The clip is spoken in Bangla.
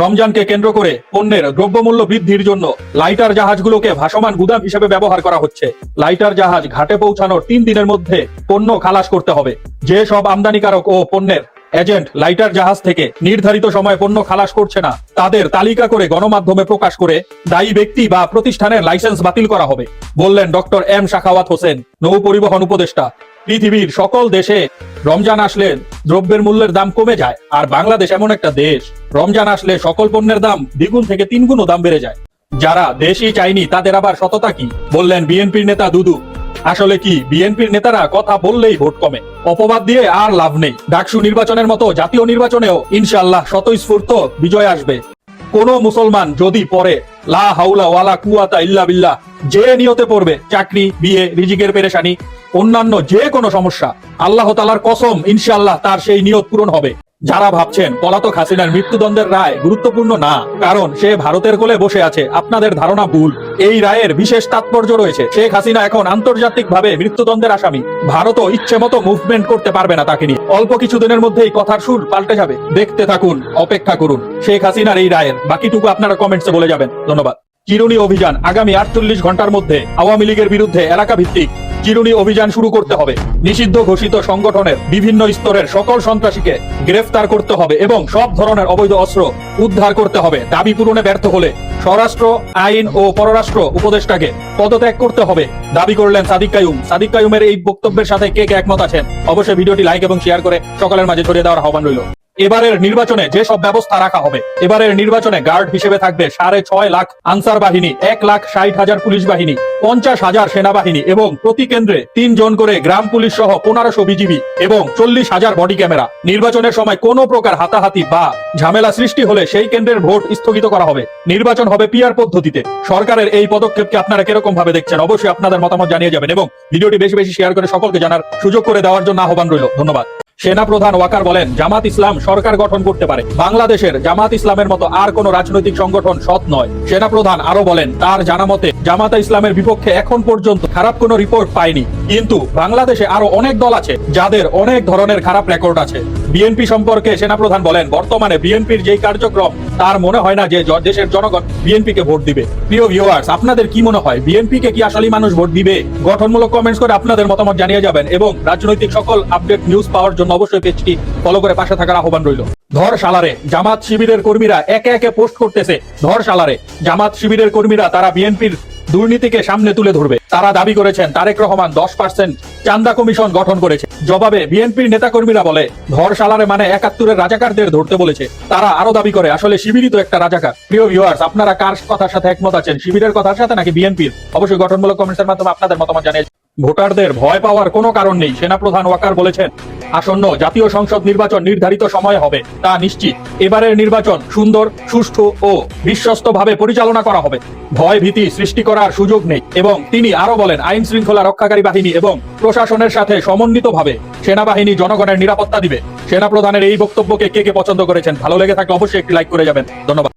রমজানকে কেন্দ্র করে পণ্যের দ্রব্যমূল্য বৃদ্ধির জন্য লাইটার জাহাজগুলোকে ভাসমান গুদাম হিসেবে ব্যবহার করা হচ্ছে। লাইটার জাহাজ ঘাটে পৌঁছানোর তিন দিনের মধ্যে পণ্য খালাস করতে হবে। যে সব আমদানিকারক ও পণ্যের এজেন্ট লাইটার জাহাজ থেকে নির্ধারিত সময়ে পণ্য খালাস করছে না, তাদের তালিকা করে গণমাধ্যমে প্রকাশ করে দায়ী ব্যক্তি বা প্রতিষ্ঠানের লাইসেন্স বাতিল করা হবে, বললেন ডক্টর এম শাখাওয়াত হোসেন, নৌ পরিবহন উপদেষ্টা। পৃথিবীর সকল দেশে রমজান আসলে দ্রব্যের মূল্যের দাম কমে যায়, আর বাংলাদেশ এমন একটা দেশ। রমজান আসলে সকল পণ্যের দাম দ্বিগুণ থেকে তিনগুণও দাম বেড়ে যায়। যারা দেশই চাইনি তাদের আবার সততা কি? বললেন বিএনপির নেতা দুদু। আসলে কি, বিএনপির নেতারা কথা বললেই ভোট কমে। অপবাদ দিয়ে আর লাভ নেই। ডাকসু নির্বাচনের মতো জাতীয় নির্বাচনেও ইনশাআল্লাহ স্বতঃস্ফূর্ত বিজয় আসবে। কোন মুসলমান যদি পরে লা হাউলা ওয়ালা কুয়াতা ইল্লা বিল্লাহ, যে নিয়তে পড়বে, চাকরি, বিয়ে, রিজিকের পেরেশানি অন্যান্য যে কোনো সমস্যা, আল্লাহ তালার কসম, ইনশাআল্লাহ তার সেই নিয়ত পূরণ হবে। যারা ভাবছেন পলাতক হাসিনার মৃত্যুদণ্ডের রায় গুরুত্বপূর্ণ না, কারণ সে ভারতের কোলে বসে আছে, আপনাদের ধারণা ভুল। এই রায়ের বিশেষ তাৎপর্য রয়েছে, শেখ হাসিনা এখন আন্তর্জাতিক ভাবে মৃত্যুদণ্ডের আসামি। ভারতও ইচ্ছে মতো মুভমেন্ট করতে পারবে না তাকে নিয়ে। অল্প কিছু দিনের মধ্যেই কথার সুর পাল্টে যাবে। দেখতে থাকুন, অপেক্ষা করুন। শেখ হাসিনার এই রায়ের বাকিটুকু আপনারা কমেন্টসে বলে যাবেন। ধন্যবাদ। চিরুনি অভিযান আগামী আটচল্লিশ ঘণ্টার মধ্যে আওয়ামী লীগের বিরুদ্ধে এলাকা ভিত্তিক চিরুনি অভিযান শুরু করতে হবে। নিষিদ্ধ ঘোষিত সংগঠনের বিভিন্ন স্তরের সকল সন্ত্রাসীকে গ্রেফতার করতে হবে এবং সব ধরনের অবৈধ অস্ত্র উদ্ধার করতে হবে। দাবি পূরণে ব্যর্থ হলে স্বরাষ্ট্র, আইন ও পররাষ্ট্র উপদেষ্টাকে পদত্যাগ করতে হবে। দাবি করলেন সাদিক কায়ুম। সাদিক কায়ুমের এই বক্তব্যের সাথে কে কে একমত আছেন? অবশ্যই ভিডিওটি লাইক এবং শেয়ার করে সকলের মাঝে ছড়িয়ে দেওয়ার আহ্বান রইল। এবারের নির্বাচনে যে সব ব্যবস্থা রাখা হবে, এবারের নির্বাচনে গার্ড হিসেবে থাকবে সাড়ে ছয় লাখ আনসার বাহিনী, এক লাখ ষাট হাজার পুলিশ বাহিনী, পঞ্চাশ হাজার সেনাবাহিনী এবং প্রতি কেন্দ্রে তিনজন করে গ্রাম পুলিশ সহ পনেরোশো বিজিবি এবং চল্লিশ হাজার বডি ক্যামেরা। নির্বাচনের সময় কোনো প্রকার হাতাহাতি বা ঝামেলা সৃষ্টি হলে সেই কেন্দ্রের ভোট স্থগিত করা হবে। নির্বাচন হবে পিআর পদ্ধতিতে। সরকারের এই পদক্ষেপকে আপনারা কীরকম ভাবে দেখছেন? অবশ্যই আপনাদের মতামত জানিয়ে যাবেন এবং ভিডিওটি বেশি বেশি শেয়ার করে সকলকে জানার সুযোগ করে দেওয়ার জন্য আহ্বান রইল। ধন্যবাদ। সেনা প্রধান ওয়াকার বলেন, জামাত ইসলাম সরকার গঠন করতে পারে। বাংলাদেশের জামাত ইসলামের মতো আর কোন রাজনৈতিক সংগঠন সৎ নয়। সেনাপ্রধান আরও বলেন, তার জানা মতে, জামাতা ইসলামের বিপক্ষে এখন পর্যন্ত খারাপ কোনো রিপোর্ট পায়নি। কিন্তু বাংলাদেশে আরও অনেক দল আছে, যাদের অনেক ধরনের খারাপ রেকর্ড আছে। বিএনপি সম্পর্কে সেনাপ্রধান বলেন, বর্তমানে বিএনপির যেই কার্যক্রম তার মনে হয় না যে দেশের জনগণ বিএনপি কে ভোট দিবে। প্রিয় ভিউয়ার্স আপনাদের কি মনে হয়? বিএনপি কে কি আসলে মানুষ ভোট দিবে? গঠনমূলক কমেন্টস করে আপনাদের মতামত জানিয়ে যাবেন এবং রাজনৈতিক সকল আপডেট নিউজ পাওয়ার জন্য অবশ্যই পেজটি ফলো করে পাশে থাকার আহ্বান রইল। ধর সালারে জামাত শিবিরের কর্মীরা একে একে পোস্ট করতেছে। ধর সালারে জামাত শিবিরের কর্মীরা তারা বিএনপির দুর্নীতিকে সামনে তুলে ধরবে। তারা দাবি করেছেন, তারেক রহমান দশ পার্সেন্ট চান্দা কমিশন গঠন করেছে। জবাবে বিএনপির নেতাকর্মীরা বলে ধর সালারে মানে একাত্তরের রাজাকারদের ধরতে বলেছে। তারা আরও দাবি করে, আসলে শিবিরই তো একটা রাজাকার। প্রিয় ভিউয়ার্স আপনারা কার কথার সাথে একমত আছেন? শিবিরের কথার সাথে নাকি বিএনপির? অবশ্যই গঠনমূলক কমেন্টসের মাধ্যমে আপনাদের মতামত জানিয়ে ভোটারদের ভয় পাওয়ার কোনো কারণ নেই, সেনাপ্রধান ওয়াকার বলেছেন। আসন্ন জাতীয় সংসদ নির্বাচন নির্ধারিত সময়ে হবে, তা নিশ্চিত। এবারের নির্বাচন সুন্দর, সুষ্ঠু ও বিশ্বস্তভাবে পরিচালনা করা হবে। ভয় ভীতি সৃষ্টি করার সুযোগ নেই এবং তিনি আরও বলেন, আইন শৃঙ্খলা রক্ষাকারী বাহিনী এবং প্রশাসনের সাথে সমন্বিতভাবে সেনাবাহিনী জনগণের নিরাপত্তা দিবে। সেনাপ্রধানের এই বক্তব্যকে কে কে পছন্দ করেছেন, ভালো লেগে থাকলে অবশ্যই একটি লাইক করে যাবেন। ধন্যবাদ।